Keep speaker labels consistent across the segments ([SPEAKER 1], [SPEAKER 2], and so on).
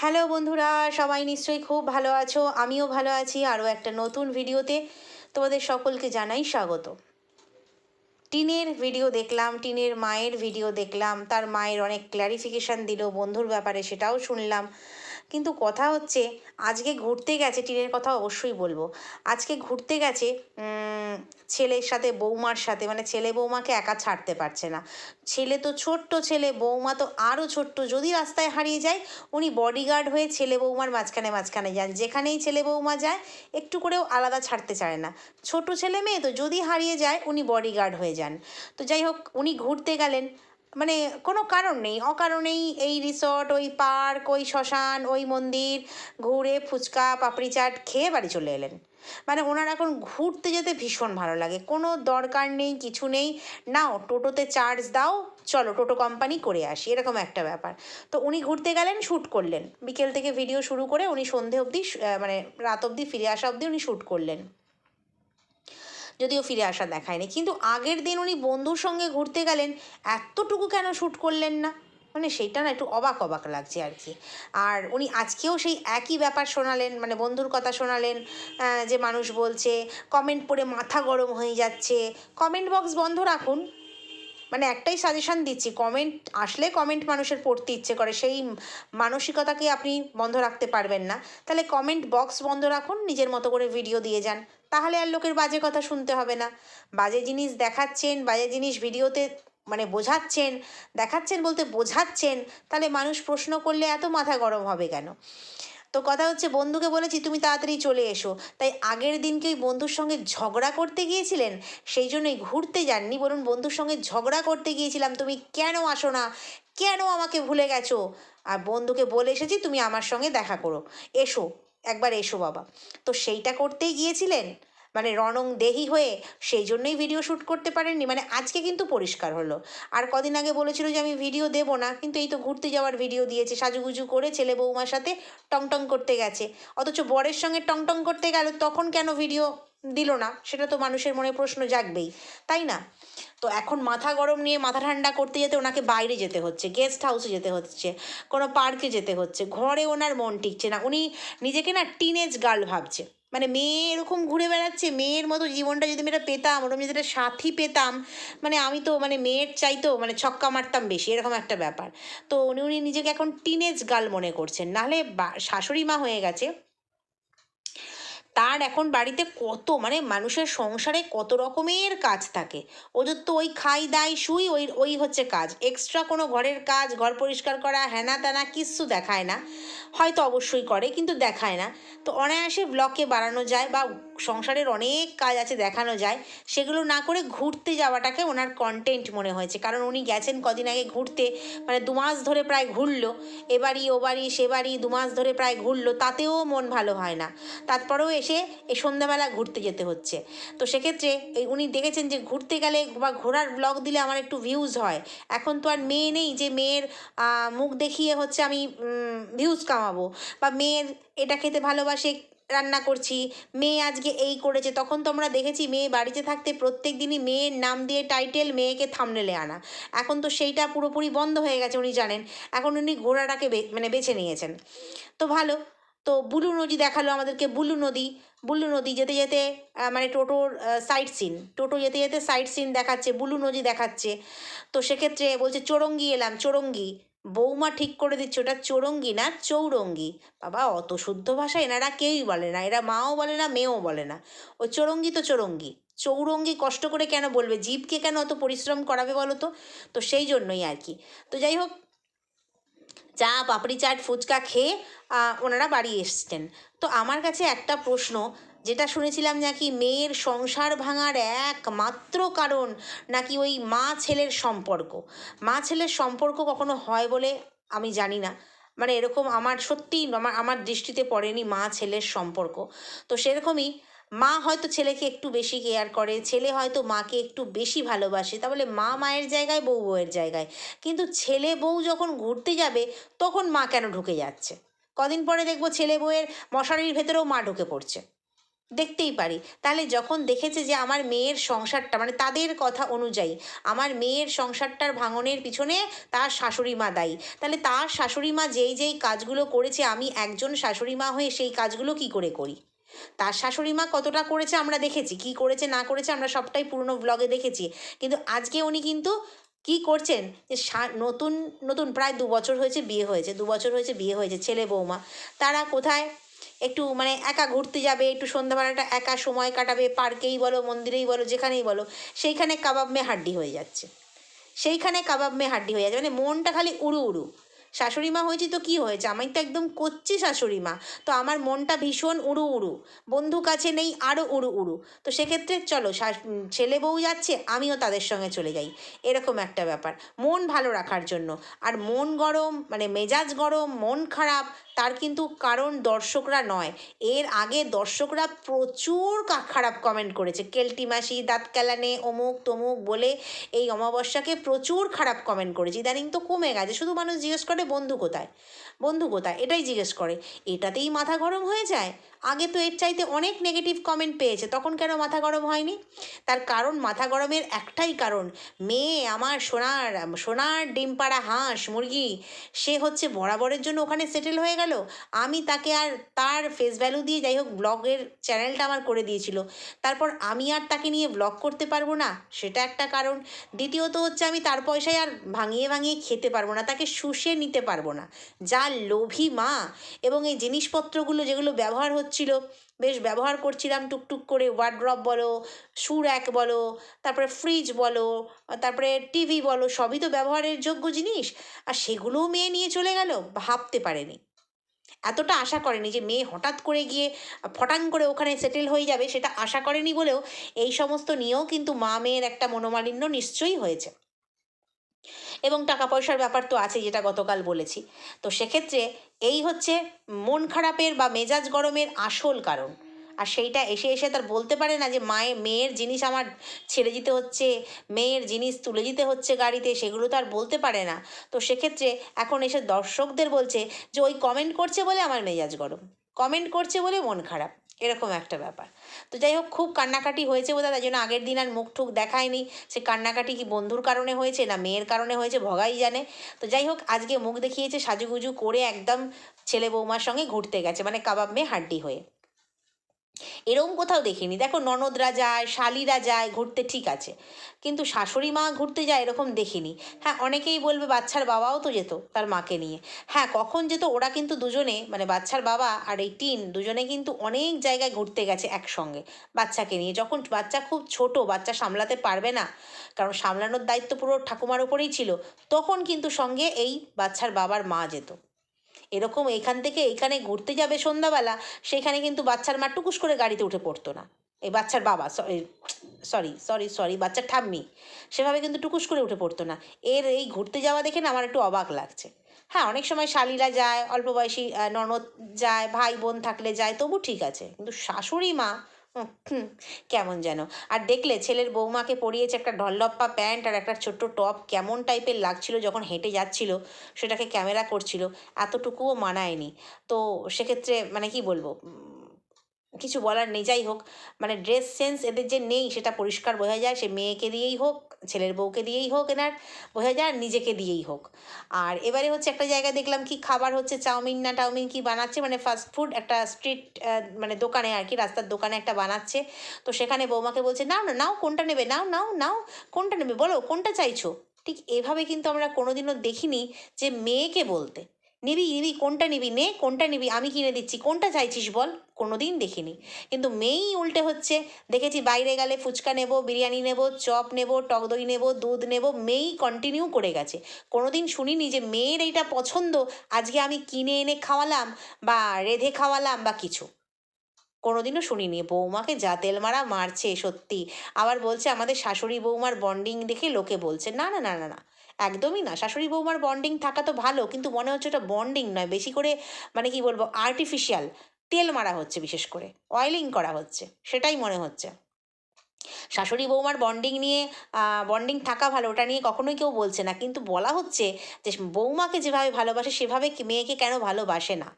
[SPEAKER 1] Hello বন্ধুরা, সবাই নিশ্চয়ই খুব ভালো আছো, আমিও ভালো আছি, আরও একটা নতুন ভিডিওতে তোমাদের সকলকে জানাই স্বাগত। টিনের ভিডিও দেখলাম, টিনের মায়ের ভিডিও দেখলাম, তার মায়ের অনেক ক্ল্যারিফিকেশান দিল, বন্ধুর ব্যাপারে সেটাও শুনলাম। কিন্তু কথা হচ্ছে, আজকে ঘুরতে গেছে, টিনের কথা অবশ্যই বলব। আজকে ঘুরতে গেছে ছেলের সাথে, বৌমার সাথে মানে ছেলে বৌমাকে একা ছাড়তে পারছে না। ছেলে তো ছোট্ট ছেলে, বৌমা তো আরও ছোট্ট, যদি রাস্তায় হারিয়ে যায়, উনি বডিগার্ড হয়ে ছেলে বৌমার মাঝখানে মাঝখানে যান। যেখানেই ছেলে বৌমা যায়, একটু করেও আলাদা ছাড়তে চায় না। ছোট ছেলে মেয়ে তো যদি হারিয়ে যায়, উনি বডিগার্ড হয়ে যান। তো যাই হোক, উনি ঘুরতে গেলেন। মানে কোনো কারণ নেই, অকারণেই এই রিসর্ট ওই পার্ক ওই শ্মশান, ওই মন্দির ঘুরে ফুচকা, পাপড়ি চাট খেয়ে বাড়ি চলে এলেন। মানে ওনার এখন ঘুরতে যেতে ভীষণ ভালো লাগে। কোনো দরকার নেই, কিছু নেই। নাও, টোটোতে চার্জ দাও, চলো টোটো কোম্পানি করে আসি। এরকম একটা ব্যাপার। তো উনি ঘুরতে গেলেন শ্যুট করলেন। বিকেল থেকে ভিডিও শুরু করে উনি সন্ধে অবধি মানে রাত অবধি, ফিরে আসা অবধি উনি শ্যুট করলেন। যদিও ফিরে আসা দেখায়নি, কিন্তু আগের দিন উনি বন্ধুর সঙ্গে ঘুরতে গেলেন, এতটুকু কেন শ্যুট করলেন না? মানে সেইটা না একটু অবাক অবাক লাগছে আর কি। আর উনি আজকেও সেই একই ব্যাপার শোনালেন মানে বন্ধুর কথা শোনালেন যে মানুষ বলছে কমেন্ট পড়ে মাথা গরম হয়ে যাচ্ছে। কমেন্ট বক্স বন্ধ রাখুন। মানে একটাই সাজেশন দিচ্ছি কমেন্ট আসলে কমেন্ট মানুষের পড়তে ইচ্ছে করে, সেই মানসিকতাকে আপনি বন্ধ রাখতে পারবেন না। তাহলে কমেন্ট বক্স বন্ধ রাখুন, নিজের মতো করে ভিডিও দিয়ে যান। তাহলে আর লোকের বাজে কথা শুনতে হবে না। বাজে জিনিস দেখাচ্ছেন, বাজে জিনিস ভিডিওতে মানে বোঝাচ্ছেন, দেখাচ্ছেন বলতে বোঝাচ্ছেন, তাহলে মানুষ প্রশ্ন করলে এত মাথা গরম হবে কেন? তো কথা হচ্ছে বন্ধুকে বলেছি, তুমি তাড়াতাড়ি চলে এসো। তাই আগের দিনকে ওই বন্ধুর সঙ্গে ঝগড়া করতে গিয়েছিলেন, সেই জন্যই ঘুরতে যাননি। বলুন, বন্ধুর সঙ্গে ঝগড়া করতে গিয়েছিলাম, তুমি কেন আসো না? কেন আমাকে ভুলে গেছো? আর বন্ধুকে বলে এসেছি, তুমি আমার সঙ্গে দেখা করো। এসো। একবার এসো বাবা। তো সেইটা করতেই গিয়েছিলেন? মানে রণং দেহি হয়ে সেই জন্যই ভিডিও শ্যুট করতে পারেননি? মানে আজকে কিন্তু পরিষ্কার হলো। আর কদিন আগে বলেছিল যে আমি ভিডিও দেবো না, কিন্তু এই তো ঘুরতে যাওয়ার ভিডিও দিয়েছে, সাজুগুজু করে ছেলে বৌমার সাথে টং টং করতে গেছে। অথচ বরের সঙ্গে টং টং করতে গেল, তখন কেন ভিডিও দিল না, সেটা তো মানুষের মনে প্রশ্ন জাগবেই, তাই না? তো এখন মাথা গরম নিয়ে মাথা ঠান্ডা করতে যেতে ওনাকে বাইরে যেতে হচ্ছে গেস্ট হাউসে যেতে হচ্ছে, কোনো পার্কে যেতে হচ্ছে, ঘরে ওনার মন টিকছে না, উনি নিজেকে না টিনেজ গার্ল ভাবছে মানে মেয়ে এরকম ঘুরে বেড়াচ্ছে, মেয়ের মতো জীবনটা যদি আমি এটা পেতাম, ওরকম যদি একটা সাথী পেতাম মানে আমি তো মানে মেয়ের চাইতো মানে ছক্কা মারতাম বেশি, এরকম একটা ব্যাপার। তো উনি উনি নিজেকে এখন টিনেজ গার্ল মনে করছেন, নাহলে শাশুড়ি মা হয়ে গেছে তার এখন বাড়িতে কত মানে মানুষের সংসারে কত রকমের কাজ থাকে। ওদের তো ওই খাই, দাই শুই ওই ওই হচ্ছে কাজ। এক্সট্রা কোনো ঘরের কাজ, ঘর পরিষ্কার করা হ্যানা ত্যানা কিচ্ছু দেখায় না। হয়তো অবশ্যই করে, কিন্তু দেখায় না। তো অনায়াসে ব্লকে বাড়ানো যায় বা সংসারের অনেক কাজ আছে, দেখানো যায়। সেগুলো না করে ঘুরতে যাওয়াটাকে ওনার কন্টেন্ট মনে হয়েছে। কারণ উনি গেছেন কদিন আগে ঘুরতে মানে দু মাস ধরে প্রায় ঘুরলো। এবারই ও বাড়ি সে বাড়ি দু মাস ধরে প্রায় ঘুরলো। তাতেও মন ভালো হয় না। তারপরেও এসে এই সন্ধ্যাবেলা ঘুরতে যেতে হচ্ছে। তো সেক্ষেত্রে উনি দেখেছেন যে ঘুরতে গেলে বা ঘোরার ব্লগ দিলে আমার একটু ভিউজ হয়। এখন তো আর মেয়ে নেই যে মেয়ের মুখ দেখিয়ে হচ্ছে আমি ভিউজ কামাবো। বা মেয়ের এটা খেতে ভালোবাসে রান্না করছি, মেয়ে আজকে এই করেছে। তখন তো আমরা দেখেছি মেয়ে বাড়িতে থাকতে প্রত্যেক দিনই মেয়ের নাম দিয়ে টাইটেল মেয়েকে থামনেলে আনা। এখন তো সেইটা পুরোপুরি বন্ধ হয়ে গেছে, উনি জানেন। এখন উনি ঘোড়াটাকে মানে বেছে নিয়েছেন। তো ভালো। তো বুলু নদী দেখাল আমাদেরকে, বুলু নদী। বুলু নদী যেতে যেতে মানে টোটোর সাইড সিন টোটো যেতে যেতে সাইড সিন দেখাচ্ছে, বুলু নদী দেখাচ্ছে। তো সেক্ষেত্রে বলছে, চৌরঙ্গি এলাম, চৌরঙ্গি। বৌমা ঠিক করে দিচ্ছে, ওটা চৌরঙ্গি না, চৌরঙ্গি। বাবা, অত শুদ্ধ ভাষা এনারা কেউই বলে না, এরা মাও বলে না, মেয়েও বলে না। ও চৌরঙ্গি তো চৌরঙ্গি। চৌরঙ্গি কষ্ট করে কেন বলবে? জীবকে কেন অত পরিশ্রম করাবে বলো তো? তো সেই জন্যই আর কি। তো যাই হোক, চা, পাপড়ি, চাট, ফুচকা খেয়ে ওনারা বাড়ি এসছেন। তো আমার কাছে একটা প্রশ্ন যেটা শুনেছিলাম নাকি মেয়ের সংসার ভাঙার একমাত্র কারণ নাকি ওই মা ছেলের সম্পর্ক। মা ছেলের সম্পর্ক কখনো হয় বলে আমি জানি না। মানে এরকম আমার সত্যিই আমার আমার দৃষ্টিতে পড়েনি মা ছেলের সম্পর্ক। তো সেরকমই মা হয়তো ছেলেকে একটু বেশি কেয়ার করে, ছেলে হয়তো মাকে একটু বেশি ভালোবাসে। তাহলে মা মায়ের জায়গায়, বউ বউয়ের জায়গায়। কিন্তু ছেলে বউ যখন ঘুরতে যাবে, তখন মা কেন ঢুকে যাচ্ছে? কদিন পরে দেখব ছেলে বউয়ের মশারির ভেতরেও মা ঢুকে পড়ছে। দেখতেই পারি। তাহলে যখন দেখেছে যে আমার মেয়ের সংসারটা মানে তাদের কথা অনুযায়ী আমার মেয়ের সংসারটার ভাঙনের পিছনে তার শাশুড়ি মা দায়ী। তাহলে তার শাশুড়ি মা যেই যেই কাজগুলো করেছে, আমি একজন শাশুড়ি মা হয়ে সেই কাজগুলো কি করে করি? তার শাশুড়ি মা কতটা করেছে আমরা দেখেছি, কি করেছে, না করেছে আমরা সবটাই পুরনো ব্লগে দেখেছি। কিন্তু আজকে উনি কিন্তু কি করছেন যে নতুন নতুন প্রায় দু বছর হয়েছে বিয়ে হয়েছে, দু বছর হয়েছে বিয়ে হয়েছে, ছেলে বৌমা। তারা কোথায়? একটু মানে একা ঘুরতে যাবে, একটু সন্ধ্যাবেলাটা একা সময় কাটাবে, পার্কেই বলো, মন্দিরেই বলো, যেখানেই বলো, সেইখানে কাবাব মে হাড্ডি হয়ে যাচ্ছে। সেইখানে কাবাব মে হাড্ডি হয়ে যাচ্ছে মানে মনটা খালি উড়ু উড়ু। শাশুড়ি মা হয়েছি তো কি হয়েছে? আমি তো একদম কচ্ছি শাশুড়ি মা, তো আমার মনটা ভীষণ উড়ু উড়ু। বন্ধু কাছে নেই আরও উড়ু উড়ু। তো সেক্ষেত্রে চলো ছেলে বউ যাচ্ছে, আমিও তাদের সঙ্গে চলে যাই। এরকম একটা ব্যাপার। মন ভালো রাখার জন্য। আর মন গরম মানে মেজাজ গরম, মন খারাপ তার কিন্তু কারণ দর্শকরা নয়। এর আগে দর্শকরা প্রচুর খারাপ কমেন্ট করেছে। কেলটি মাসি, দাঁত কেলানে, অমুক, তমুক বলে এই অমাবস্যাকে প্রচুর খারাপ কমেন্ট করেছে। ইদানিং তো কমে গেছে। শুধু মানুষ জিজ্ঞেস করে, বন্ধু কোথায়? বন্ধু কোথায়? এটাই জিজ্ঞেস করে। এটাতেই মাথা গরম হয়ে যায়। আগে তো এর চাইতে অনেক নেগেটিভ কমেন্ট পেয়েছে। তখন কেন মাথা গরম হয়নি? তার কারণ মাথা গরমের একটাই কারণ। মেয়ে আমার সোনার সোনার ডিম পাড়া হাঁস, মুরগি, সে হচ্ছে বরাবরের জন্য ওখানে সেটেল হয়ে গেল। আমি তাকে আর তার ফেস ভ্যালু দিয়ে যাই হোক ব্লগের চ্যানেলটা আমার করে দিয়েছিল। তারপর আমি আর তাকে নিয়ে ব্লগ করতে পারব না, সেটা একটা কারণ। দ্বিতীয়ত হচ্ছে আমি তার পয়সায় আর ভাঙিয়ে ভাঙিয়ে খেতে পারব না, তাকে শুষে নিতে পারব না। যা লোভী মা। এবং এই জিনিসপত্রগুলো যেগুলো ব্যবহার হচ্ছিল, বেশ ব্যবহার করছিলাম টুকটুক করে ওয়ার্ড্রপ বলো সুর এক বলো, তারপরে ফ্রিজ বলো, তারপরে টিভি বলো, সবই তো ব্যবহারের যোগ্য জিনিস। আর সেগুলোও মেয়ে নিয়ে চলে গেল, ভাবতে পারেনি। এতটা আশা করেনি যে মেয়ে হঠাৎ করে গিয়ে ফটাং করে ওখানে সেটেল হয়ে যাবে সেটা আশা করেনি বলেও এই সমস্ত নিয়েও কিন্তু মা মেয়ের একটা মনোমালিন্য নিশ্চয়ই হয়েছে। এবং টাকা পয়সার ব্যাপার তো আছে যেটা গতকাল বলেছি। তো সেক্ষেত্রে এই হচ্ছে মন খারাপের বা মেজাজ গরমের আসল কারণ। আর সেইটা এসে এসে তার বলতে পারে না যে মায়ের মেয়ের জিনিস আমার ছেড়ে দিতে হচ্ছে, মেয়ের জিনিস তুলে দিতে হচ্ছে গাড়িতে, সেগুলো তো আর বলতে পারে না। তো সেক্ষেত্রে এখন এসে দর্শকদের বলছে যে, ওই কমেন্ট করছে বলে আমার মেজাজ গরম। কমেন্ট করছে বলে মন খারাপ। এরকম একটা ব্যাপার। তো যাই হোক, খুব কান্নাকাটি হয়েছে বোধহয় তাই জন্য আগের দিন আর মুখ ঠুক দেখায়নি। সে কান্নাকাটি কি বন্ধুর কারণে হয়েছে না মেয়ের কারণে হয়েছে, ভগাই জানে। তো যাই হোক, আজকে মুখ দেখিয়েছে, সাজুগুজু করে একদম ছেলে বৌমার সঙ্গে ঘুরতে গেছে মানে কাবাব মেয়ে হাড্ডি হয়ে। এরকম কোথাও দেখিনি। দেখো ননদরা যায় শালিরা যায় ঘুরতে ঠিক আছে। কিন্তু শাশুড়ি মা ঘুরতে যায় এরকম দেখিনি। হ্যাঁ অনেকেই বলবে বাচ্চার বাবাও তো যেত তার মাকে নিয়ে। হ্যাঁ কখন যেত ওরা কিন্তু দুজনে মানে বাচ্চার বাবা আর এই টিন দুজনে কিন্তু অনেক জায়গায় ঘুরতে গেছে একসঙ্গে বাচ্চাকে নিয়ে। যখন বাচ্চা খুব ছোট, বাচ্চা সামলাতে পারবে না, কারণ সামলানোর দায়িত্ব পুরো ঠাকুমার ওপরেই ছিল, তখন কিন্তু সঙ্গে এই বাচ্চার বাবার মা যেত। এরকম এখান থেকে এখানে ঘুরতে যাবে সন্ধ্যাবেলা, সেখানে কিন্তু বাচ্চার মা টুকুস করে গাড়িতে উঠে পড়তো না। এই বাচ্চার বাবা সরি সরি সরি বাচ্চার ঠাম্মি, সেভাবে কিন্তু টুকুস করে উঠে পড়তো না। এর এই ঘুরতে যাওয়া দেখে না আমার একটু অবাক লাগছে। হ্যাঁ অনেক সময় শালিরা যায়, অল্প বয়সী ননদ যায়, ভাই বোন থাকলে যায়, তবু ঠিক আছে। কিন্তু শাশুড়ি মা কেমন যেন। আর দেখলে ছেলের বৌমাকে পরিয়েছে একটা ঢল্লপ্পা প্যান্ট আর একটা ছোট্ট টপ, কেমন টাইপের লাগছিল যখন হেঁটে যাচ্ছিল, সেটাকে ক্যামেরা করছিল, এতটুকুও মানায়নি। তো সেক্ষেত্রে মানে কি বলব কিছু বলার নেই, যাই হোক। মানে ড্রেস সেন্স এদের যে নেই, সেটা পরিষ্কার বোঝা যায়। সে মেয়েকে দিয়েই হোক, ছেলের বউকে দিয়েই হোক, এনার বোঝা যায়, আর নিজেকে দিয়েই হোক। আর এবারে হচ্ছে একটা জায়গায় দেখলাম কি খাবার হচ্ছে চাউমিন না টাউমিন কি বানাচ্ছে? মানে ফাস্ট ফুড একটা স্ট্রিট মানে দোকানে আর কি, রাস্তার দোকানে একটা বানাচ্ছে। তো সেখানে বৌমাকে বলছে, নাও না, নাও, কোনটা নেবে? নাও নাও নাও, কোনটা নেবে? বলো, কোনটা চাইছো? ঠিক এভাবে কিন্তু আমরা কোনোদিনও দেখিনি যে মেয়েকে বলতে। নিবি নিবি, কোনটা নিবি? নে, কোনটা নিবি? আমি কিনে দিচ্ছি। কোনটা চাইছিস বল? কোনোদিন দেখিনি। কিন্তু মেয়েই উল্টে হচ্ছে, দেখেছি বাইরে গেলে ফুচকা নেব, বিরিয়ানি নেব, চপ নেব, টক দই নেব, দুধ নেব মেয়েই কন্টিনিউ করে গেছে। কোনোদিন শুনিনি যে মেয়ের এইটা পছন্দ, আজকে আমি কিনে এনে খাওয়ালাম বা রেঁধে খাওয়ালাম বা কিছু। কোনোদিনও শুনিনি। বৌমাকে যা তেল মারা মারছে সত্যি। আবার বলছে আমাদের শাশুড়ি বৌমার বন্ডিং দেখে লোকে বলছে, না না না না না একদমই না। শাশুড়ি বৌমার বন্ডিং থাকা তো ভালো, কিন্তু মনে হচ্ছে ওটা বন্ডিং নয়। বেশি করে মানে কি বলব আর্টিফিশিয়াল তেল মারা হচ্ছে বিশেষ করে অয়েলিং করা হচ্ছে, সেটাই মনে হচ্ছে। শাশুড়ি বৌমার বন্ডিং নিয়ে বন্ডিং থাকা ভালো, ওটা নিয়ে কখনোই কেউ বলছে না। কিন্তু বলা হচ্ছে যে, বৌমাকে যেভাবে ভালোবাসে, সেভাবে মেয়েকে কেন ভালোবাসে না?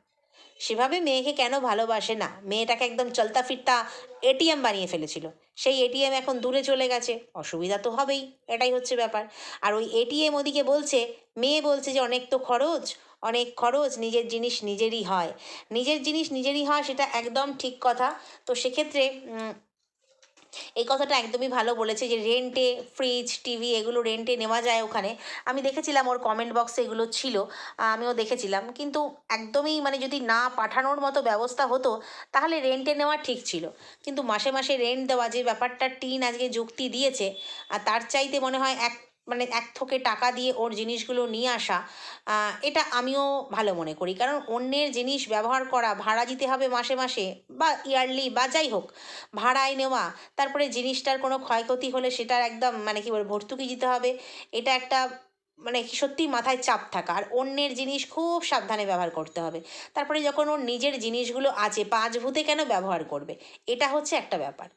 [SPEAKER 1] সেভাবে মেয়েকে কেন ভালোবাসে না? মেয়েটাকে একদম চলতা ফিরতা এটিএম বানিয়ে ফেলেছিল। সেই এটিএম এখন দূরে চলে গেছে। অসুবিধা তো হবেই, এটাই হচ্ছে ব্যাপার। আর ওই এটিএম ওদিকে বলছে, মেয়ে বলছে যে অনেক তো খরচ, অনেক খরচ নিজের জিনিস নিজেরই হয়। নিজের জিনিস নিজেরই হয় সেটা একদম ঠিক কথা। তো সেক্ষেত্রে এই কথাটা একদমই ভালো বলেছে যে রেন্টে ফ্রিজ টিভি এগুলো রেন্টে নেওয়া যায় ওখানে। আমি দেখেছিলাম ওর কমেন্ট বক্সে এগুলো ছিল আমিও দেখেছিলাম। কিন্তু একদমই মানে যদি না পাঠানোর মতো ব্যবস্থা হতো, তাহলে রেন্টে নেওয়া ঠিক ছিল। কিন্তু মাসে মাসে রেন্ট দেওয়া যে ব্যাপারটা টিন আজকে যুক্তি দিয়েছে, আর তার চাইতে মনে হয় এক মানে এক থোকে টাকা দিয়ে ওর জিনিসগুলো নিয়ে আসা এটা আমিও ভালো মনে করি। কারণ অন্যের জিনিস ব্যবহার করা, ভাড়া দিতে হবে মাসে মাসে বা ইয়ারলি বা যাই হোক, ভাড়ায় নেওয়া, তারপরে জিনিসটার কোনো ক্ষয়ক্ষতি হলে সেটার একদম মানে কি বলে ভর্তুকি দিতে হবে, এটা একটা মানে সত্যি মাথায় চাপ থাকা। আর অন্যের জিনিস খুব সাবধানে ব্যবহার করতে হবে। তারপরে যখন ওর নিজের জিনিসগুলো আছে, পাঁচ ভূতে কেন ব্যবহার করবে? এটা হচ্ছে একটা ব্যাপার।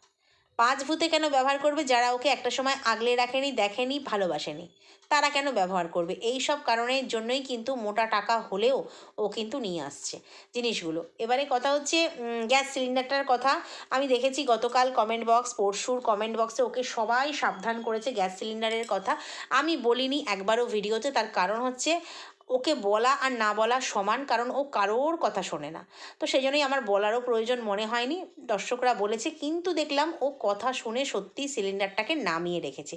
[SPEAKER 1] পাঁচ ভূতে কেন ব্যবহার করবে? যারা ওকে একটা সময় আগলে রাখেনি, দেখেনি, ভালোবাসেনি। তারা কেন ব্যবহার করবে? এই সব কারণের জন্যই কিন্তু মোটা টাকা হলেও ও কিন্তু নিয়ে আসছে জিনিসগুলো। এবারে কথা হচ্ছে গ্যাস সিলিন্ডারটার কথা। আমি দেখেছি গতকাল কমেন্ট বক্স পরশুর কমেন্ট বক্সে ওকে সবাই সাবধান করেছে গ্যাস সিলিন্ডারের কথা। আমি বলিনি একবারও ভিডিওতে, তার কারণ হচ্ছে ওকে বলা আর না বলা সমান, কারণ ও কারোর কথা শোনে না। তো সেই জন্যই আমার বলারও প্রয়োজন মনে হয়নি। দর্শকরা বলেছে, কিন্তু দেখলাম ও কথা শুনে সত্যি সিলিন্ডারটাকে নামিয়ে রেখেছে।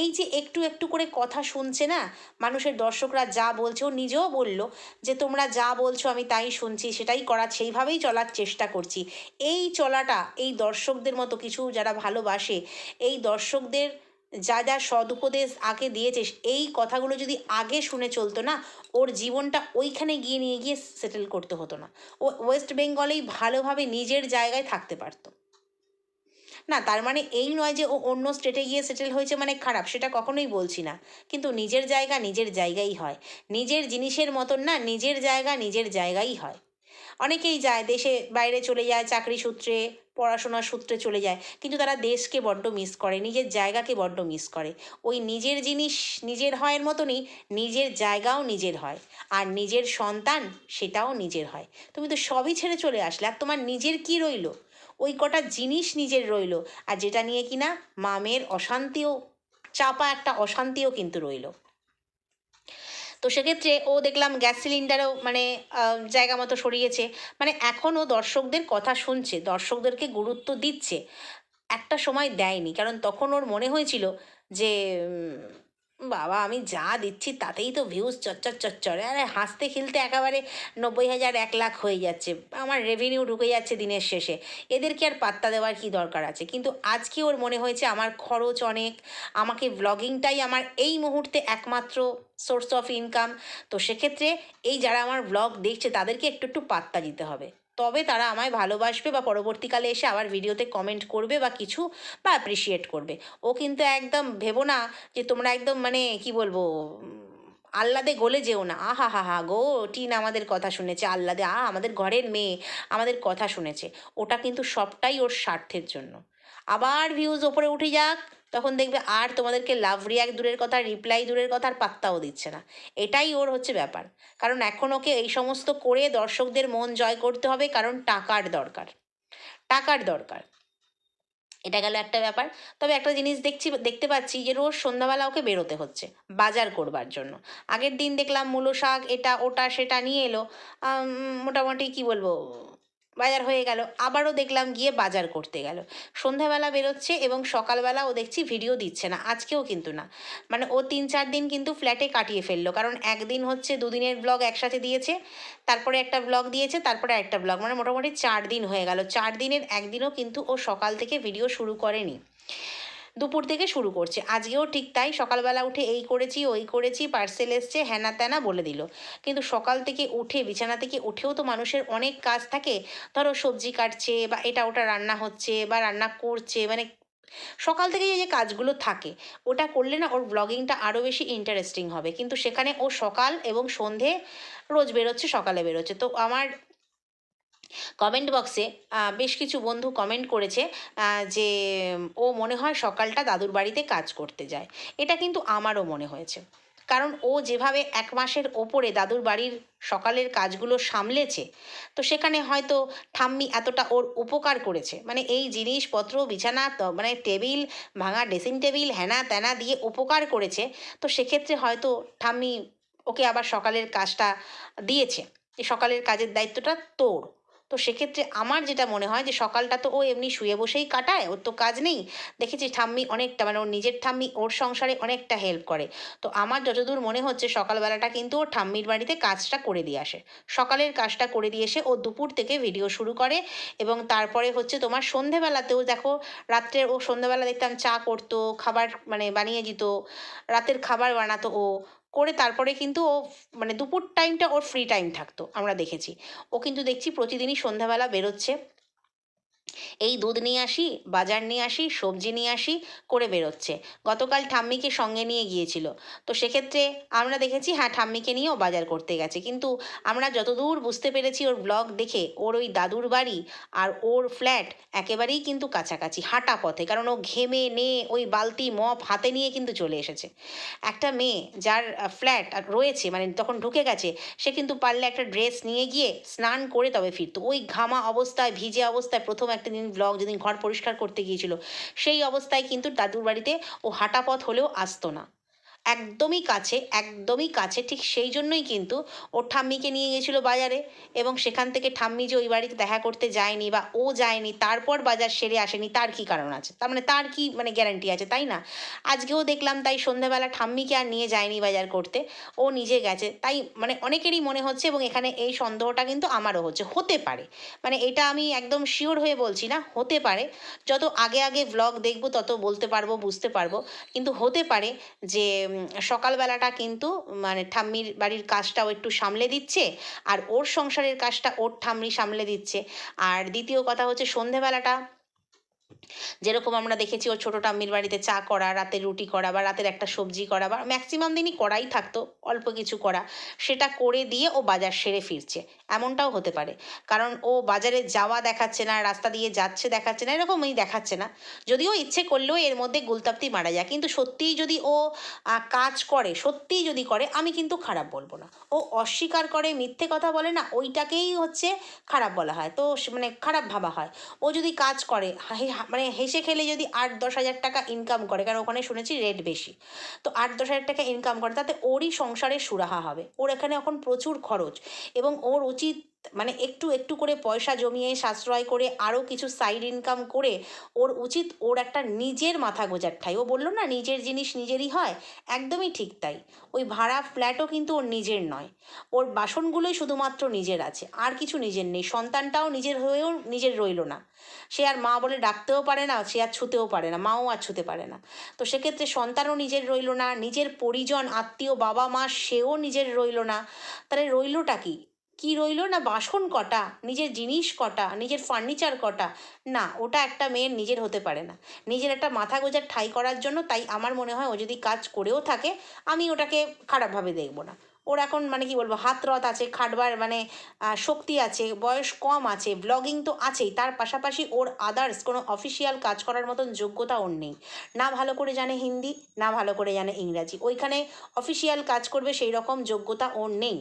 [SPEAKER 1] এই যে একটু একটু করে কথা শুনছে না, মানুষের দর্শকরা যা বলছে ও নিজেও বলল যে, তোমরা যা বলছো আমি তাই শুনছি, সেটাই করার সেইভাবেই চলার চেষ্টা করছি। এই চলাটা, এই দর্শকদের মতো কিছু যারা ভালোবাসে, এই দর্শকদের যা যা সদুপদেশ আগে দিয়েছে এই কথাগুলো যদি আগে শুনে চলতো না, ওর জীবনটা ওইখানে গিয়ে নিয়ে গিয়ে সেটেল করতে হতো না। ও ওয়েস্ট বেঙ্গলেই ভালোভাবে নিজের জায়গায় থাকতে পারতো। না, তার মানে এই নয় যে ও অন্য স্টেটে গিয়ে সেটেল হয়েছে মানে খারাপ, সেটা কখনোই বলছি না। কিন্তু নিজের জায়গা নিজের জায়গাই হয়। নিজের জিনিসের মতন না, নিজের জায়গা নিজের জায়গাই হয়। অনেকেই যায়, দেশে বাইরে চলে যায়, চাকরি সূত্রে পড়াশোনার সূত্রে চলে যায়, কিন্তু তারা দেশকে বড্ড মিস করে, নিজের জায়গাকে বড্ড মিস করে। ওই নিজের জিনিস নিজের হয়ের মতনই, নিজের জায়গাও নিজের হয়, আর নিজের সন্তান সেটাও নিজের হয়। তুমি তো সবই ছেড়ে চলে আসলে, আর তোমার নিজের কি রইল? ওই কটা জিনিস নিজের রইল, আর যেটা নিয়ে কিনা মামের অশান্তিও, চাপা একটা অশান্তিও কিন্তু রইল। তো সেক্ষেত্রে ও দেখলাম গ্যাস সিলিন্ডারও মানে জায়গা মতো সরিয়েছে। মানে এখনও দর্শকদের কথা শুনছে, দর্শকদেরকে গুরুত্ব দিচ্ছে। একটা সময় দেয়নি, কারণ তখন ওর মনে হয়েছিল যে বাবা, আমি যা দিচ্ছি তাতেই তো ভিউজ চচ্চর চচ্চরে। আরে, হাসতে খেলতে একেবারে নব্বই হাজার, এক লাখ হয়ে যাচ্ছে। আমার রেভিনিউ ঢুকে যাচ্ছে দিনের শেষে। এদেরকে আর পাত্তা দেওয়ার কি দরকার আছে? কিন্তু আজকে ওর মনে হয়েছে আমার খরচ অনেক। আমাকে ব্লগিংটাই আমার এই মুহূর্তে একমাত্র সোর্স অফ ইনকাম তো সেক্ষেত্রে এই যারা আমার ব্লগ দেখছে, তাদেরকে একটু একটু পাত্তা দিতে হবে। তবে তারা আমায় ভালোবাসবে বা পরবর্তীকালে এসে আবার ভিডিওতে কমেন্ট করবে বা কিছু বা অ্যাপ্রিসিয়েট করবে। ও কিন্তু একদম ভেবো না যে তোমরা একদম মানে কি বলব আহ্লাদে গলে যেও না। আহা, হা হা, গো, টিন আমাদের কথা শুনেছে, আহ্লাদে আ আমাদের ঘরের মেয়ে আমাদের কথা শুনেছে। ওটা কিন্তু সবটাই ওর স্বার্থের জন্য। আবার ভিউজ ওপরে উঠে যাক, তখন দেখবে আর তোমাদেরকে লাভ রিয়াক্ট দূরের কথা রিপ্লাই দূরের কথা আর পাত্তাও দিচ্ছে না। এটাই ওর হচ্ছে ব্যাপার। কারণ এখন ওকে এই সমস্ত করে দর্শকদের মন জয় করতে হবে, কারণ টাকার দরকার। টাকার দরকার। এটা গেল একটা ব্যাপার। তবে একটা জিনিস দেখছি, দেখতে পাচ্ছি যে রোজ সন্ধ্যাবেলা ওকে বেরোতে হচ্ছে, বাজার করবার জন্য। আগের দিন দেখলাম মূলো শাক, এটা, ওটা, সেটা নিয়ে এলো। মোটামুটি কি বলব? বাজার হয়ে গেল। আবারও দেখলাম গিয়ে বাজার করতে গেল। সন্ধ্যাবেলা বেরোচ্ছে এবং সকালবেলা ও দেখছি ভিডিও দিচ্ছে না। আজকেও কিন্তু না। মানে ও তিন চার দিন কিন্তু ফ্ল্যাটে কাটিয়ে ফেলল। কারণ একদিন হচ্ছে দুদিনের ব্লগ একসাথে দিয়েছে, তারপরে একটা ব্লগ দিয়েছে, তারপরে একটা ব্লগ মানে মোটামুটি চার দিন হয়ে গেল। চার দিনের একদিনও কিন্তু ও সকাল থেকে ভিডিও শুরু করেনি। দুপুর থেকে শুরু করছে। আজকেও ঠিক তাই সকালবেলা উঠে এই করেছি, ওই করেছি পার্সেল এসছে হ্যানা ত্যানা বলে দিল। কিন্তু সকাল থেকে উঠে, বিছানা থেকে উঠেও তো মানুষের অনেক কাজ থাকে। ধরো সবজি কাটছে বা এটা ওটা রান্না হচ্ছে বা রান্না করছে মানে সকাল থেকে যে কাজগুলো থাকে, ওটা করলে না ওর ব্লগিংটা আরও বেশি ইন্টারেস্টিং হবে। কিন্তু সেখানে ও সকাল এবং সন্ধে রোজ বেরোচ্ছে, সকালে বেরোচ্ছে। তো আমার কমেন্ট বক্সে বেশ কিছু বন্ধু কমেন্ট করেছে যে, ও মনে হয় সকালটা দাদুর বাড়িতে কাজ করতে যায়। এটা কিন্তু আমারও মনে হয়েছে। কারণ ও যেভাবে এক মাসের ওপরে দাদুর বাড়ির সকালের কাজগুলো সামলেছে, তো সেখানে হয়তো ঠাম্মি এতটা ওর উপকার করেছে। মানে এই জিনিসপত্র, বিছানা মানে টেবিল ভাঙা, ড্রেসিং টেবিল হ্যানা ত্যানা দিয়ে উপকার করেছে, তো সেক্ষেত্রে হয়তো ঠাম্মি ওকে আবার সকালের কাজটা দিয়েছে। সকালের কাজের দায়িত্বটা তোর। তো সেক্ষেত্রে আমার যেটা মনে হয় যে সকালটা তো ও এমনি শুয়ে বসেই কাটায়, ওর তো কাজ নেই। দেখেছি ঠাম্মি অনেকটা মানে ওর নিজের ঠাম্মি ওর সংসারে অনেকটা হেল্প করে। তো আমার যতদূর মনে হচ্ছে সকালবেলাটা কিন্তু ও ঠাম্মির বাড়িতে কাজটা করে দিয়ে আসে। সকালের কাজটা করে দিয়ে এসে ও দুপুর থেকে ভিডিও শুরু করে এবং তারপরে হচ্ছে তোমার সন্ধেবেলাতেও দেখো, রাত্রে ও সন্ধেবেলা দেখতাম চা করতো, খাবার মানে বানিয়ে দিত, রাতের খাবার বানাতো ও। করে তারপরে কিন্তু ও মানে দুপুর টাইমটা ওর ফ্রি টাইম থাকতো, আমরা দেখেছি। ও কিন্তু দেখছি প্রতিদিনই সন্ধ্যাবেলা বেরোচ্ছে। এই দুধ নিয়ে আসি, বাজার নিয়ে আসি, সবজি নিয়ে আসি, করে বেরোচ্ছে। গতকাল ঠাম্মিকে সঙ্গে নিয়ে গিয়েছিল। তো সেক্ষেত্রে আমরা দেখেছি হ্যাঁ ঠাম্মিকে নিয়েও বাজার করতে গেছে। কিন্তু আমরা যতদূর বুঝতে পেরেছি, ওর ব্লগ দেখে ওর ওই দাদুর বাড়ি আর ওর ফ্ল্যাট একেবারেই কিন্তু কাছাকাছি, হাঁটা পথে। কারণ ও ঘেমে নে ওই বালতি, মপ হাতে নিয়ে কিন্তু চলে এসেছে। একটা মেয়ে যার ফ্ল্যাট রয়েছে মানে তখন ঢুকে গেছে, সে কিন্তু পারলে একটা ড্রেস নিয়ে গিয়ে স্নান করে তবে ফিরতো। ওই ঘামা অবস্থায়, ভিজে অবস্থায় প্রথম একটা দিন ব্লগ যেদিন ঘর পরিষ্কার করতে গিয়েছিল, সেই অবস্থায় কিন্তু দাদুর বাড়িতে ও হাঁটা পথ হলেও আসতো না। একদমই কাছে একদমই কাছে, ঠিক সেই জন্যই কিন্তু ও ঠাম্মিকে নিয়ে গেছিল বাজারে এবং সেখান থেকে ঠাম্মি যে ওই বাড়িতে দেখা করতে যায়নি বা ও যায়নি, তারপর বাজার সেরে আসেনি, তার কি কারণ আছে? তার মানে তার কি মানে গ্যারান্টি আছে, তাই না? আজকেও দেখলাম তাই সন্ধ্যাবেলা ঠাম্মিকে আর নিয়ে যায়নি বাজার করতে, ও নিজে গেছে, তাই মানে অনেকেরই মনে হচ্ছে এবং এখানে এই সন্দেহটা কিন্তু আমারও হচ্ছে, হতে পারে। মানে এটা আমি একদম শিওর হয়ে বলছি না, হতে পারে, যত আগে আগে ভ্লগ দেখব তত বলতে পারব, বুঝতে পারব, কিন্তু হতে পারে যে সকালবেলাটা কিন্তু মানে ঠাম্মির বাড়ির কাজটাও একটু সামলে দিচ্ছে, আর ওর সংসারের কাজটা ওর ঠাম্মি সামলে দিচ্ছে। আর দ্বিতীয় কথা হচ্ছে সন্ধেবেলাটা যেরকম আমরা দেখেছি ওর ছোটো ঠাম্মির বাড়িতে চা করা, রাতে রুটি করা বা রাতের একটা সবজি করা বা ম্যাক্সিমাম দিনই করাই থাকতো, অল্প কিছু করা। সেটা করে দিয়ে ও বাজার সেরে ফিরছে। এমনটাও হতে পারে। কারণ ও বাজারে যাওয়া দেখাচ্ছে না, রাস্তা দিয়ে যাচ্ছে দেখাচ্ছে না, এরকমই দেখাচ্ছে না। যদিও ইচ্ছে করলেও এর মধ্যে গুলতাপ্তি মারা যায়। কিন্তু সত্যিই যদি ও কাজ করে, সত্যিই যদি করে, আমি কিন্তু খারাপ বলব না। ও অস্বীকার করে, মিথ্যে কথা বলে না, ওইটাকেই হচ্ছে খারাপ বলা হয়। তো মানে খারাপ ভাবা হয়। ও যদি কাজ করে মানে হেসে খেলে যদি আট দশ হাজার টাকা ইনকাম করে, কারণ ওখানে শুনেছি রেট বেশি। তো আট দশ হাজার টাকা ইনকাম করে, তাতে ওরই সংসারের সুরাহা হবে। ওর এখানে এখন প্রচুর খরচ এবং ওর উচিত মানে একটু একটু করে পয়সা জমিয়ে সাশ্রয় করে আরও কিছু সাইড ইনকাম করে ওর উচিত ওর একটা নিজের মাথা গোজার ঠাই। ও বলল, না, নিজের জিনিস নিজেরই হয়, একদমই ঠিক তাই। ওই ভাড়া ফ্ল্যাটও কিন্তু ওর নিজের নয়। ওর বাসনগুলোই শুধুমাত্র নিজের আছে, আর কিছু নিজের নেই। সন্তানটাও নিজের হয়েও নিজের রইল না। সে আর মা বলে ডাকতেও পারে না, সে আর ছুতেও পারে না, মাও আর ছুতে পারে না। তো সেক্ষেত্রে সন্তানও নিজের রইল না, নিজের পরিজন, আত্মীয় বাবা মা সেও নিজের রইল না। তাহলে রইলোটা কি? কি রইল? না বাসন কটা? নিজের জিনিস কটা? নিজের ফার্নিচার কটা? না, ওটা একটা মেয়ের নিজের হতে পারে না। নিজের একটা মাথা গোজার ঠাই করার জন্য তাই আমার মনে হয় ও যদি কাজ করেও থাকে, আমি ওটাকে খারাপভাবে দেখব না। ওর এখন মানে কি বলব, হাত রথ আছে, খাটবার মানে শক্তি আছে, বয়স কম আছে ব্লগিং তো আছেই, তার পাশাপাশি ওর আদার্স কোনো অফিসিয়াল কাজ করার মতন যোগ্যতা ওর নেই। না ভালো করে জানে হিন্দি, না ভালো করে জানে ইংরাজি। ওইখানে অফিসিয়াল কাজ করবে সেই রকম যোগ্যতা ওর নেই।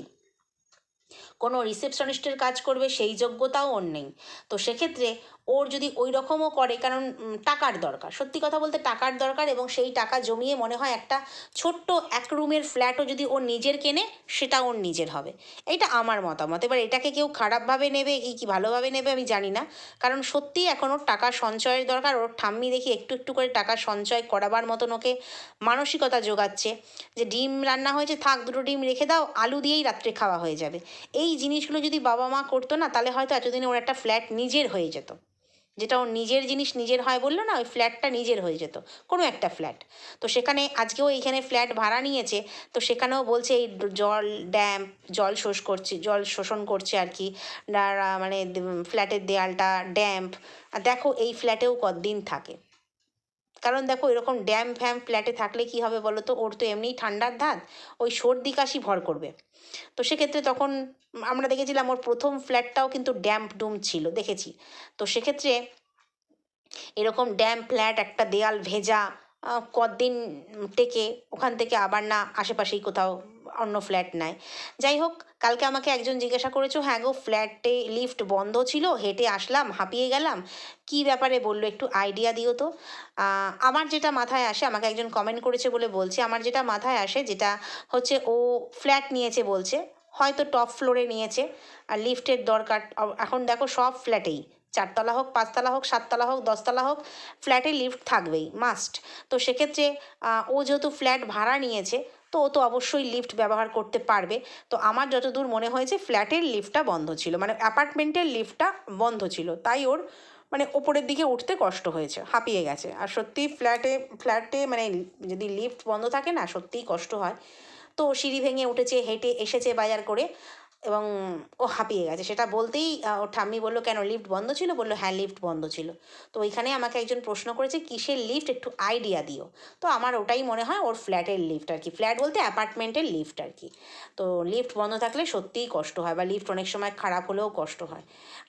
[SPEAKER 1] কোনো রিসেপশনিস্টের কাজ করবে, সেই যোগ্যতাও ওর নেই। তো সেক্ষেত্রে ওর যদি ওই রকমও করে, কারণ টাকার দরকার। সত্যি কথা বলতে টাকার দরকার এবং সেই টাকা জমিয়ে মনে হয় একটা ছোট্ট এক রুমের ফ্ল্যাটও যদি ওর নিজের কেনে, সেটা ওর নিজের হবে। এটা আমার মতামত। এবার এটাকে কেউ খারাপভাবে নেবে, কি কি ভালোভাবে নেবে আমি জানি না। কারণ সত্যিই এখন ওর টাকা সঞ্চয়ের দরকার। ওর ঠাম্মি দেখি একটু একটু করে টাকা সঞ্চয় করাবার মতন ওকে মানসিকতা যোগাচ্ছে। যে ডিম রান্না হয়েছে, থাক, দুটো ডিম রেখে দাও, আলু দিয়েই রাত্রে খাওয়া হয়ে যাবে। এই জিনিসগুলো যদি বাবা মা করতো না, তাহলে হয়তো এতদিনে ওর একটা ফ্ল্যাট নিজের হয়ে যেত। যেটা ওর নিজের জিনিস নিজের হয় বলল না, ওই ফ্ল্যাটটা নিজের হয়ে যেত, কোনো একটা ফ্ল্যাট তো সেখানে আজকেও এইখানে ফ্ল্যাট ভাড়া নিয়েছে, তো সেখানেও বলছে এই জল ড্যাম্প জল শোষ করছে, জল শোষণ করছে আর কি। মানে ফ্ল্যাটের দেয়ালটা ড্যাম্প আর দেখো, এই ফ্ল্যাটেও কদিন থাকে। কারণ দেখো, এরকম ড্যাম ফ্যাম ফ্ল্যাটে থাকলে কি হবে বলো তো, ওর তো এমনিই ঠান্ডার ধাত, ওই সর্দি কাশি ভর করবে। তো সেক্ষেত্রে তখন আমরা দেখেছিলাম ওর প্রথম ফ্ল্যাটটাও কিন্তু ড্যাম্প ডুম ছিল, দেখেছি। তো সেক্ষেত্রে এরকম ড্যাম্প ফ্ল্যাট, একটা দেয়াল ভেজা কদিন থেকে ওখান থেকে আবার না আশেপাশেই কোথাও অন্য ফ্ল্যাট নেয় যাই হোক, কালকে আমাকে একজন জিজ্ঞাসা করেছ হ্যাঁ গো, ফ্ল্যাটে লিফট বন্ধ ছিল, হেঁটে আসলাম, হাঁপিয়ে গেলাম। কি ব্যাপারে বলল একটু আইডিয়া দিও তো। আমার যেটা মাথায় আসে, আমাকে একজন কমেন্ট করেছে বলে বলছি, আমার যেটা মাথায় আসে যেটা হচ্ছে ও ফ্ল্যাট নিয়েছে বলছে, হয়তো টপ ফ্লোরে নিয়েছে, আর লিফটের দরকার এখন দেখো সব ফ্ল্যাটেই। চারতলা হোক, পাঁচতলা হোক, সাততলা হোক, দশতলা হোক, ফ্ল্যাটে লিফট থাকবেই, মাস্ট। তো সেক্ষেত্রে ও যেহেতু ফ্ল্যাট ভাড়া নিয়েছে তো ও তো অবশ্যই লিফট ব্যবহার করতে পারবে। তো আমার যতদূর মনে হয়েছে ফ্ল্যাটের লিফটটা বন্ধ ছিল। মানে অ্যাপার্টমেন্টের লিফটটা বন্ধ ছিল। তাই ওর মানে ওপরের দিকে উঠতে কষ্ট হয়েছে, হাঁপিয়ে গেছে। আর সত্যি ফ্ল্যাটে ফ্ল্যাটে মানে যদি লিফট বন্ধ থাকে না, সত্যিই কষ্ট হয়। তো সিঁড়ি ভেঙে উঠেছে, হেঁটে এসেছে বাজার করে। এবং ও হাঁপিয়ে গেছে। সেটা বলতেই ওর ঠাম্মি বলল, কেন লিফট বন্ধ ছিল? বলল হ্যাঁ লিফট বন্ধ ছিল। তো ওইখানে আমাকে একজন প্রশ্ন করেছে, কিসের লিফট একটু আইডিয়া দিও। তো আমার ওটাই মনে হয় ওর ফ্ল্যাটের লিফট আর কি। ফ্ল্যাট বলতে অ্যাপার্টমেন্টের লিফট আর কি। তো লিফট বন্ধ থাকলে সত্যিই কষ্ট হয় বা লিফট অনেক সময় খারাপ হলেও কষ্ট হয়।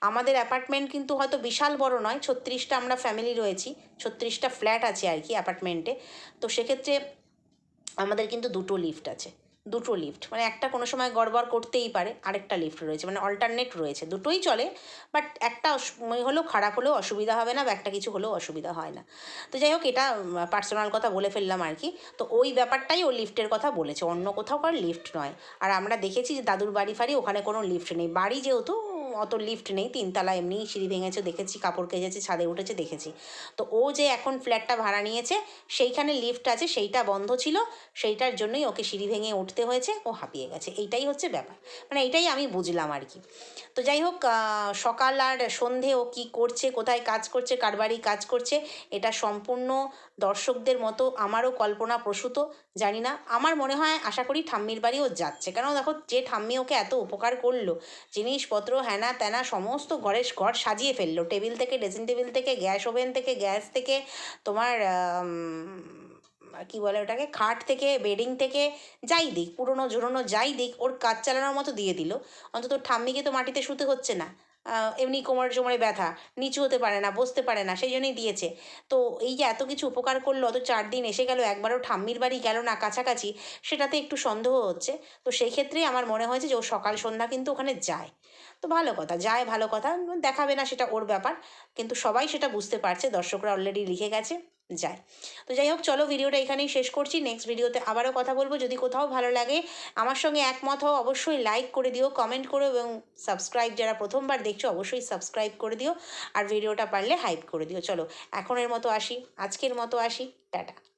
[SPEAKER 1] আমাদের অ্যাপার্টমেন্ট কিন্তু হয়তো বিশাল বড় নয়, ছত্রিশটা আমরা ফ্যামিলি রয়েছি, ছত্রিশটা ফ্ল্যাট আছে আর কি অ্যাপার্টমেন্টে তো সেক্ষেত্রে আমাদের কিন্তু দুটো লিফট আছে। দুটো লিফট মানে একটা কোনো সময় গড়বড় করতেই পারে, আরেকটা লিফট রয়েছে মানে অল্টারনেট রয়েছে, দুটোই চলে বাট একটা মানে হলেও খারাপ হলেও অসুবিধা হবে না, বা একটা কিছু হলেও অসুবিধা হয় না। তো যাই হোক, এটা পার্সোনাল কথা বলে ফেললাম আর কি। তো ওই ব্যাপারটাই ও লিফটের কথা বলেছে, অন্য কোথাও কার লিফট নয়। আর আমরা দেখেছি যে দাদুর বাড়ি ফাড়ি ওখানে কোনো লিফট নেই। বাড়ি যেহেতু অত লিফট নেই, তিনতলা এমনি সিঁড়ি ভেঙেছে, দেখেছি, কাপড় কেজেছে ছাদে উঠেছে, দেখেছি। তো ও যে এখন ফ্ল্যাটটা ভাড়া নিয়েছে, সেইখানে লিফট আছে, সেইটা বন্ধ ছিল, সেইটার জন্যই ওকে সিঁড়ি ভেঙে উঠতে হয়েছে, ও হাঁপিয়ে গেছে। এইটাই হচ্ছে ব্যাপার। মানে এইটাই আমি বুঝলাম আর কি। তো যাই হোক সকাল আর সন্ধে ও কী করছে, কোথায় কাজ করছে, কার বাড়ি কাজ করছে, এটা সম্পূর্ণ দর্শকদের মতো, আমারও কল্পনা প্রসূত। জানি না। আমার মনে হয়, আশা করি ঠাম্মির বাড়ি ও যাচ্ছে। কেন দেখো, যে ঠাম্মি ওকে এত উপকার করল, জিনিসপত্র হ্যানা ত্যানা সমস্ত ঘরের ঘর সাজিয়ে ফেলল। টেবিল থেকে, ড্রেসিং টেবিল থেকে, গ্যাস ওভেন থেকে, গ্যাস থেকে, তোমার কি বলে ওটাকে, খাট থেকে, বেডিং থেকে, যাই দিক পুরনো ঝুরনো যাই দিক, ওর কাজ চালানোর মতো দিয়ে দিল। অন্তত ঠাম্মিকে তো মাটিতে শুতে হচ্ছে না। এমনি কোমরে চোমরে ব্যথা, নিচু হতে পারে না, বসতে পারে না সেই জন্যই দিয়েছে। তো এই যে এত কিছু উপকার করল, অত চার দিন এসে গেল, একবারও ঠাম্মির বাড়ি গেল না কাছাকাছি, সেটাতে একটু সন্দেহ হচ্ছে। তো সেই ক্ষেত্রেই আমার মনে হয়েছে যে ও সকাল সন্ধ্যা কিন্তু ওখানে যায়। তো ভালো কথা, যায় ভালো কথা, দেখাবে না সেটা ওর ব্যাপার, কিন্তু সবাই সেটা বুঝতে পারছে, দর্শকরা অলরেডি লিখে গেছে। যায়। তো যাই হোক চলো ভিডিওটা এখানেই শেষ করছি। নেক্সট ভিডিওতে আবারও কথা বলব। যদি কোথাও ভালো লাগে, আমার সঙ্গে একমত হও। অবশ্যই লাইক করে দিও কমেন্ট করো এবং সাবস্ক্রাইব যারা প্রথমবার দেখছ, অবশ্যই সাবস্ক্রাইব করে দিও। আর ভিডিওটা পারলে হাইপ করে দিও। চলো, এখনের মতো আসি। আজকের মতো আসি। টাটা।